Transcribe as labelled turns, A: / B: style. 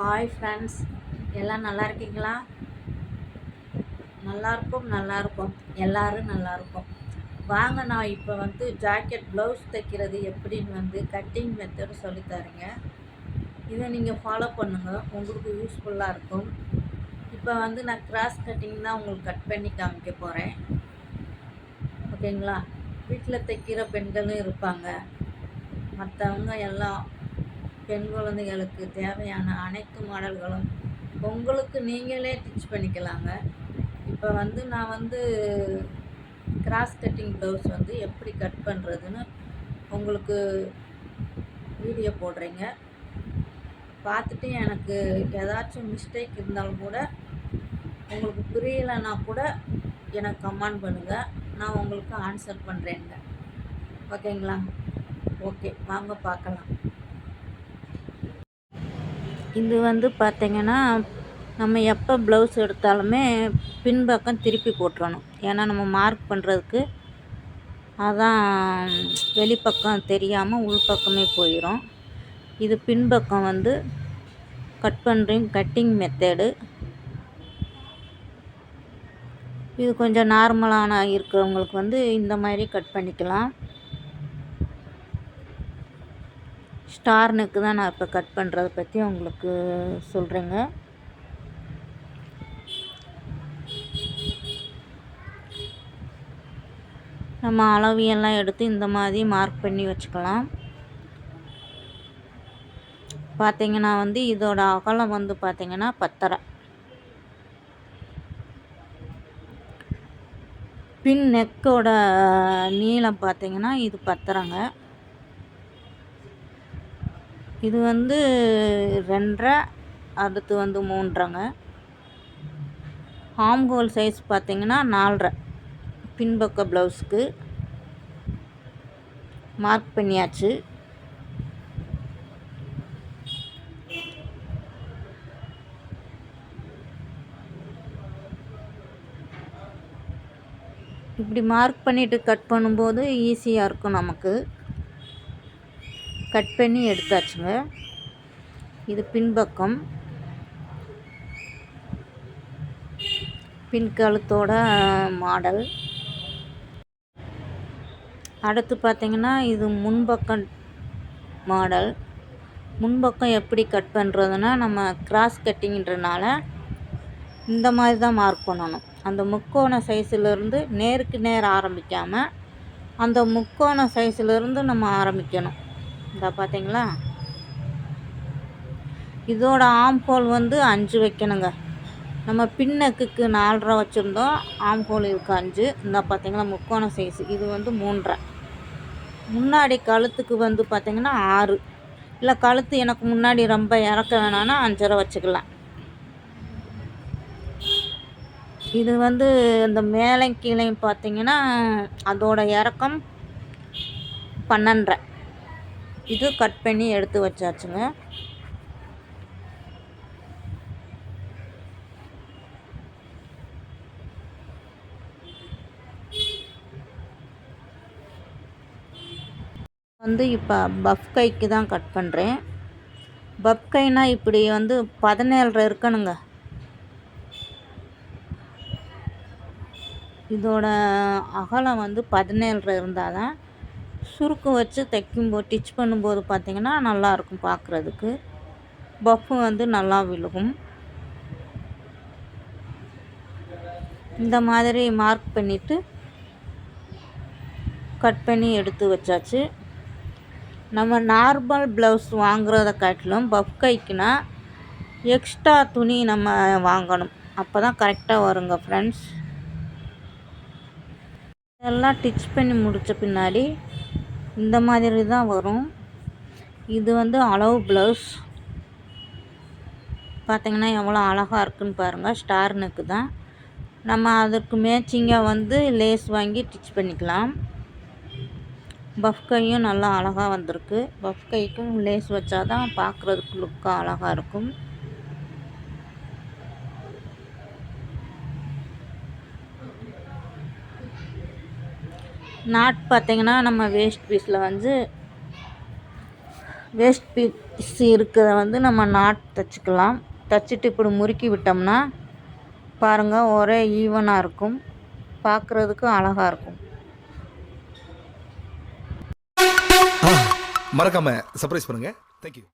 A: Hi friends எல்லாம் நல்லா இருக்கீங்களா? நல்லாயிருக்கும் நல்லாயிருக்கும் எல்லோரும் நல்லாயிருக்கும் நல்லா இருக்கும் வாங்க நான் இப்போ வந்து ஜாக்கெட் ப்ளவுஸ் தைக்கிறது எப்படின்னு வந்து கட்டிங் மெத்தட் சொல்லித்தரேங்க இதை நீங்கள் ஃபாலோ பண்ணுங்கள் உங்களுக்கு யூஸ்ஃபுல்லாக இருக்கும். இப்போ வந்து நான் கிராஸ் கட்டிங் தான் உங்களுக்கு கட் பண்ணி காமிக்க போகிறேன் ஓகேங்களா வீட்டில் தைக்கிற பெண்களும் இருப்பாங்க. மற்றவங்க எல்லாம் பெண் குழந்தைகளுக்கு தேவையான அனைத்து மாடல்களும் உங்களுக்கு நீங்களே ஸ்டிச் பண்ணிக்கலாங்க. இப்போ வந்து நான் வந்து கிராஸ் கட்டிங் ப்ளவுஸ் வந்து எப்படி கட் பண்ணுறதுன்னு உங்களுக்கு வீடியோ போடுறீங்க. பார்த்துட்டு எனக்கு ஏதாச்சும் மிஸ்டேக் இருந்தாலும் கூட உங்களுக்கு புரியலைன்னா கூட எனக்கு கமெண்ட் பண்ணுங்கள் நான் உங்களுக்கு ஆன்சர் பண்ணுறேங்க ஓகேங்களா ஓகே வாங்க பார்க்கலாம். இது வந்து பார்த்திங்கன்னா நம்ம எப்போ ப்ளவுஸ் எடுத்தாலுமே பின்பக்கம் திருப்பி போட்டுறணும். ஏன்னா நம்ம மார்க் பண்ணுறதுக்கு அதான் வெளிப்பக்கம் தெரியாமல் உள்பக்கமே போயிடும் இது பின்பக்கம் வந்து கட் பண்ணுறீங்க கட்டிங் மெத்தேடு இது கொஞ்சம் நார்மலான இருக்கிறவங்களுக்கு வந்து இந்த மாதிரி கட் பண்ணிக்கலாம். ஸ்டார் நெக்கு தான் நான் இப்போ கட் பண்ணுறத பற்றி உங்களுக்கு சொல்கிறேங்க. நம்ம அளவியெல்லாம் எடுத்து இந்த மாதிரி மார்க் பண்ணி வச்சுக்கலாம். பார்த்தீங்கன்னா வந்து இதோட அகலம் வந்து பார்த்தீங்கன்னா பத்தரை. பின் நெக்கோட நீளம் பார்த்தீங்கன்னா இது பத்தரைங்க. இது வந்து ரெண்டரை அடுத்து வந்து மூன்றரைங்க ஹாம்ஹோல் சைஸ் பார்த்தீங்கன்னா நாலரை. பின்பக்க ப்ளவுஸுக்கு மார்க் பண்ணியாச்சு. இப்படி மார்க் பண்ணிவிட்டு கட் பண்ணும்போது ஈஸியாக இருக்கும் நமக்கு. கட் பண்ணி எடுத்தாச்சுங்க. இது பின்பக்கம். பின் கழுத்தோட மாடல். அடுத்து பார்த்திங்கன்னா இது முன்பக்கம் மாடல். முன்பக்கம் எப்படி கட் பண்ணுறதுன்னா நம்ம கிராஸ் கட்டிங்கன்றனால இந்த மாதிரி தான் மார்க் பண்ணணும். அந்த முக்கோண சைஸிலேருந்து நேருக்கு நேர் ஆரம்பிக்காமல் அந்த முக்கோண சைஸிலேருந்து நம்ம ஆரம்பிக்கணும். இந்த பார்த்தீங்களா இதோட ஆம்ஹோல் வந்து அஞ்சு வைக்கணுங்க. நம்ம பின்னக்குக்கு நாலரை வச்சுருந்தோம். ஆம்ஹோல் இருக்குது அஞ்சு. இந்த பார்த்தீங்களா முக்கோண சைஸு இது வந்து மூன்றரை. முன்னாடி கழுத்துக்கு வந்து பார்த்திங்கன்னா ஆறு. இல்லை கழுத்து எனக்கு முன்னாடி ரொம்ப இறக்க வேணான்னா அஞ்சரை வச்சுக்கலாம். இது வந்து இந்த மேலே கீழே பார்த்தீங்கன்னா அதோட இறக்கம் பன்னெண்டரை. இது கட் பண்ணி எடுத்து வச்சாச்சுங்க. வந்து இப்போ பஃப் கைக்கு தான் கட் பண்ணுறேன் பஃப் கைனா இப்படி வந்து பதினேழரை இருக்கணுங்க. இதோட அகலம் வந்து பதினேழரை இருந்தால் தான் சுருக்கு வச்சு தைக்கும்போது டிச் பண்ணும்போது பார்த்திங்கன்னா நல்லாயிருக்கும் பார்க்குறதுக்கு. பஃப்பு வந்து நல்லா விழுகும். இந்த மாதிரி மார்க் பண்ணிவிட்டு கட் பண்ணி எடுத்து வச்சாச்சு. நம்ம நார்மல் ப்ளவுஸ் வாங்குறத காட்டிலும் பஃப் கைக்குனா எக்ஸ்ட்ரா துணி நம்ம வாங்கணும். அப்போ தான் கரெக்டாக வருங்க ஃப்ரெண்ட்ஸ் இதெல்லாம் டிச் பண்ணி முடித்த பின்னாடி இந்த மாதிரி தான் வரும். இது வந்து அளவு ப்ளவுஸ் பார்த்திங்கன்னா எவ்வளோ அழகாக இருக்குன்னு பாருங்கள் ஸ்டார் நெக்கு தான். நம்ம அதற்கு மேட்சிங்காக வந்து லேஸ் வாங்கி டிச் பண்ணிக்கலாம். பஃப் கையும் நல்லா அழகாக வந்திருக்கு. பஃப் கைக்கும் லேஸ் வச்சா தான் பார்க்குறதுக்கு லுக்காக அழகாக இருக்கும். நாட் பார்த்திங்கன்னா நம்ம வேஸ்ட் பீஸில் வந்து வேஸ்ட் பீஸ் இருக்கிறத வந்து நம்ம நாட் தைச்சிக்கலாம். தைச்சிட்டு இப்படி முறுக்கி விட்டோம்னா பாருங்கள் ஒரே ஈவனாக இருக்கும். பார்க்குறதுக்கும் அழகாக இருக்கும்.
B: மறக்காமல் சர்ப்ரைஸ் பண்ணுங்கள் தேங்க்யூ